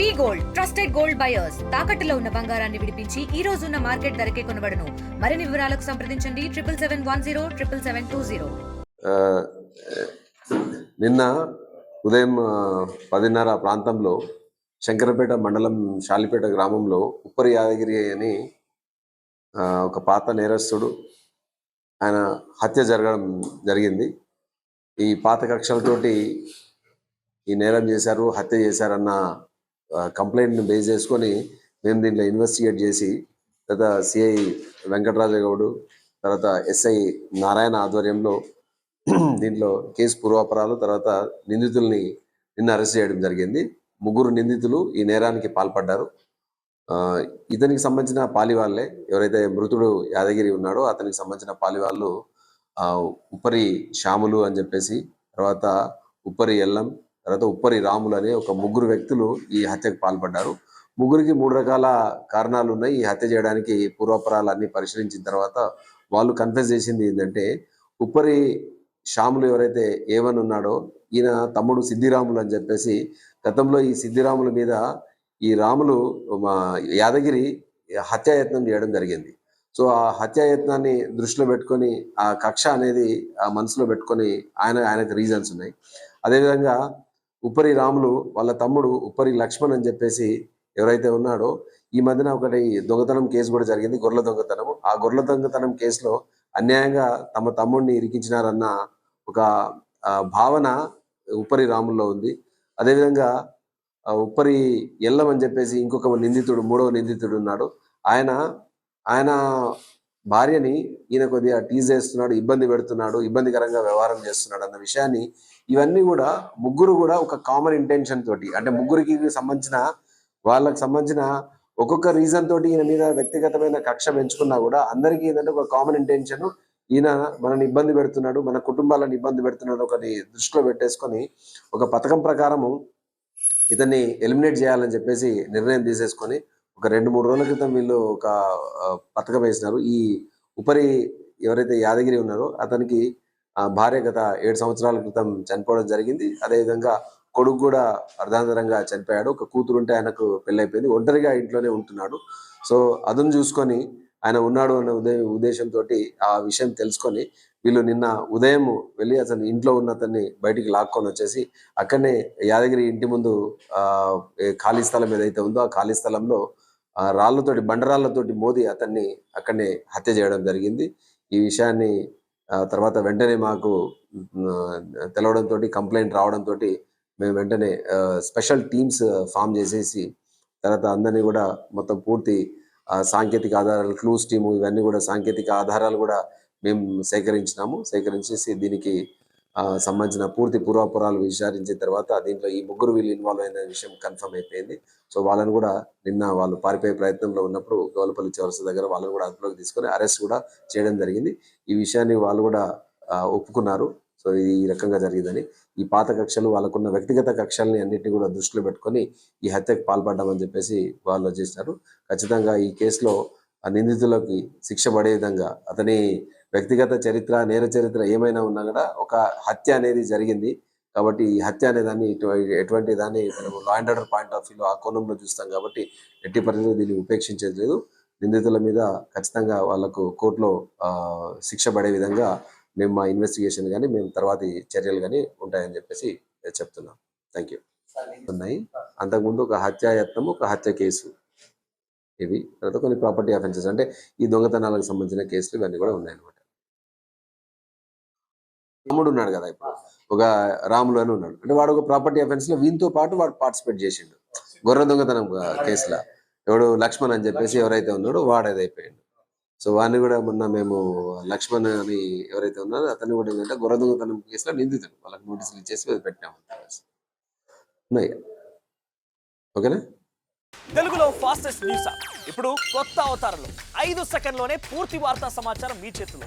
We gold trusted gold buyers. తాకట్టులో ఉన్న బంగారాన్ని విడిపించి ఈ రోజు ఉన్న మార్కెట్ ధరకే కొనబడను. మరిన్ని వివరాలకు సంప్రదించండి. Triple seven one zero triple seven two zero. నిన్న ఉదయం పదిన్నర ప్రాంతంలో శంకరపేట మండలం షాలిపేట గ్రామంలో ఉప్పరి యాదగిరి అని ఒక పాత నేరస్తుడు ఆయన హత్య జరగడం జరిగింది. ఈ పాత కక్షలతోటి ఈ నేరం చేశారు హత్య చేశారన్న కంప్లైంట్ని బేస్ చేసుకొని మేము దీంట్లో ఇన్వెస్టిగేట్ చేసి తర్వాత సిఐ వెంకటరాజ గౌడు తర్వాత ఎస్ఐ నారాయణ ఆధ్వర్యంలో దీంట్లో కేసు పూర్వాపరాలు తర్వాత నిందితుల్ని నిన్న అరెస్ట్ చేయడం జరిగింది. ముగ్గురు నిందితులు ఈ నేరానికి పాల్పడ్డారు. ఆ, ఇతనికి సంబంధించిన పాలి వాళ్ళే ఎవరైతే మృతుడు యాదగిరి ఉన్నాడో అతనికి సంబంధించిన పాలి వాళ్ళు శ్యాములు అని చెప్పేసి తర్వాత ఉపరి ఎల్లం తర్వాత ఉప్పరి రాములు అనే ఒక ముగ్గురు వ్యక్తులు ఈ హత్యకు పాల్పడ్డారు. ముగ్గురికి మూడు రకాల కారణాలు ఉన్నాయి ఈ హత్య చేయడానికి పూర్వాపరాలు అన్ని పరిశీలించిన తర్వాత వాళ్ళు కన్ఫెస్ చేసింది ఏంటంటే ఉప్పరి శ్యాములు ఎవరైతే ఏవన్ ఉన్నాడో ఈయన తమ్ముడు సిద్ధిరాములు అని చెప్పేసి గతంలో ఈ సిద్ధిరాముల మీద ఈ రాములు మా యాదగిరి హత్యాయత్నం చేయడం జరిగింది. సో ఆ హత్యాయత్నాన్ని దృష్టిలో పెట్టుకొని ఆ కక్ష అనేది ఆ మనసులో పెట్టుకొని ఆయన ఆయనకు రీజన్స్ ఉన్నాయి. అదేవిధంగా ఉప్పరి రాములు వాళ్ళ తమ్ముడు ఉప్పరి లక్ష్మణ్ అని చెప్పేసి ఎవరైతే ఉన్నాడో ఈ మధ్యన ఒకటి దొంగతనం కేసు కూడా జరిగింది గొర్రెల దొంగతనం ఆ గొర్రెల దొంగతనం కేసులో అన్యాయంగా తమ తమ్ముడిని ఇరికించినారన్న ఒక భావన ఉప్పరి రాముల్లో ఉంది. అదేవిధంగా ఉప్పరి ఎల్లం అని చెప్పేసి ఇంకొక నిందితుడు మూడవ నిందితుడు ఉన్నాడు. ఆయన ఆయన భార్యని ఈయన కొద్దిగా టీజ్ చేస్తున్నాడు ఇబ్బంది పెడుతున్నాడు ఇబ్బందికరంగా వ్యవహారం చేస్తున్నాడు అన్న విషయాన్ని ఇవన్నీ కూడా ముగ్గురు కూడా ఒక కామన్ ఇంటెన్షన్ తోటి అంటే ముగ్గురికి సంబంధించిన వాళ్ళకి సంబంధించిన ఒక్కొక్క రీజన్ తోటి ఈయన మీద వ్యక్తిగతమైన కక్ష పెంచుకున్నా కూడా అందరికీ ఏంటంటే ఒక కామన్ ఇంటెన్షన్ ఈయన మనని ఇబ్బంది పెడుతున్నాడు మన కుటుంబాలను ఇబ్బంది పెడుతున్నాడు ఒకటి దృష్టిలో పెట్టేసుకొని ఒక పథకం ప్రకారము ఇతన్ని ఎలిమినేట్ చేయాలని చెప్పేసి నిర్ణయం తీసేసుకొని ఒక రెండు మూడు రోజుల క్రితం వీళ్ళు ఒక పథకం వేసినారు. ఈ ఉపరి ఎవరైతే యాదగిరి ఉన్నారో అతనికి భార్య గత ఏడు సంవత్సరాల క్రితం చనిపోవడం జరిగింది. అదేవిధంగా కొడుకు కూడా అర్ధాంతరంగా చనిపోయాడు. ఒక కూతురు ఉంటే ఆయనకు పెళ్ళైపోయింది. ఒంటరిగా ఇంట్లోనే ఉంటున్నాడు. సో అదును చూసుకొని ఆయన ఉన్నాడు అనే ఉదయం ఉద్దేశంతో ఆ విషయం తెలుసుకొని వీళ్ళు నిన్న ఉదయం వెళ్ళి అతను ఇంట్లో ఉన్న అతన్ని బయటికి లాక్కొని వచ్చేసి అక్కడనే యాదగిరి ఇంటి ముందు ఖాళీ స్థలం ఏదైతే ఉందో ఆ ఖాళీ స్థలంలో ఆ రాళ్ళతోటి బండరాళ్ళతోటి మోది అతన్ని అక్కడనే హత్య చేయడం జరిగింది. ఈ విషయాన్ని తర్వాత వెంటనే మాకు తెలవడంతో కంప్లైంట్ రావడంతో మేము వెంటనే స్పెషల్ టీమ్స్ ఫామ్ చేసేసి తర్వాత అందరినీ కూడా మొత్తం పూర్తి సాంకేతిక ఆధారాలు క్లూస్ టీము ఇవన్నీ కూడా సాంకేతిక ఆధారాలు కూడా మేము సేకరించినాము. సేకరించేసి దీనికి సంబంధించిన పూర్తి పూర్వాపురాలు విచారించిన తర్వాత దీంట్లో ఈ ముగ్గురు వీళ్ళు ఇన్వాల్వ్ అయిన విషయం కన్ఫర్మ్ అయిపోయింది. సో వాళ్ళని కూడా నిన్న వాళ్ళు పారిపోయే ప్రయత్నంలో ఉన్నప్పుడు గోలపల్లి చౌరస దగ్గర వాళ్ళని కూడా అదుపులోకి తీసుకొని అరెస్ట్ కూడా చేయడం జరిగింది. ఈ విషయాన్ని వాళ్ళు కూడా ఒప్పుకున్నారు. సో ఇది ఈ రకంగా జరిగిందని. ఈ పాత కక్షలు వాళ్ళకున్న వ్యక్తిగత కక్షల్ని అన్నింటినీ కూడా దృష్టిలో పెట్టుకొని ఈ హత్యకు పాల్పడ్డామని చెప్పేసి వాళ్ళు చేసినారు ఖచ్చితంగా ఈ కేసులో ఆ నిందితులకి శిక్ష పడే విధంగా అతని వ్యక్తిగత చరిత్ర నేర చరిత్ర ఏమైనా ఉన్నా కూడా ఒక హత్య అనేది జరిగింది. కాబట్టి ఈ హత్య అనే దాన్ని ఎటువంటి దాన్ని మనము law and order point of వ్యూలో ఆ కోణంలో చూస్తాం కాబట్టి ఎట్టి పరిస్థితి దీన్ని ఉపేక్షించేది లేదు. నిందితుల మీద ఖచ్చితంగా వాళ్ళకు కోర్టులో శిక్ష పడే విధంగా మేము మా ఇన్వెస్టిగేషన్ కానీ మేము తర్వాతి చర్యలు కానీ ఉంటాయని చెప్పేసి చెప్తున్నాం. థ్యాంక్ యూ ఉన్నాయి. అంతకుముందు ఒక హత్యాయత్నం ఒక హత్య కేసు. ఇవి తర్వాత కొన్ని ప్రాపర్టీ అఫెన్సెస్ అంటే ఈ దొంగతనాలకు సంబంధించిన కేసులు ఇవన్నీ కూడా ఉన్నాయన్నమాట. తమ్ముడు ఉన్నాడు కదా ఇప్పుడు. ఒక రాములు అని ఉన్నాడు. అంటే వాడు ఒక ప్రాపర్టీ అఫెన్స్లో వీనితో పాటు వాడు పార్టిసిపేట్ చేసిండు. గొర్రె దొంగతనం కేసులో. ఎవడు లక్ష్మణ్ అని చెప్పేసి ఎవరైతే ఉన్నాడో వాడు అది అయిపోయాడు సో వాడిని కూడా మొన్న మేము లక్ష్మణ్ అని ఎవరైతే ఉన్నారో అతన్ని కూడా ఏంటంటే గొర్రె దొంగతనం కేసులో నిందితుడు. వాళ్ళకి నోటీసులు ఇచ్చేసి అది పెట్టాము ఉన్నాయి. ఓకేనా? తెలుగులో ఫాస్టెస్ట్ న్యూస్ ఇప్పుడు కొత్త అవతారంలో. ఐదు సెకండ్లోనే పూర్తి వార్తా సమాచారం మీ చేతిలో.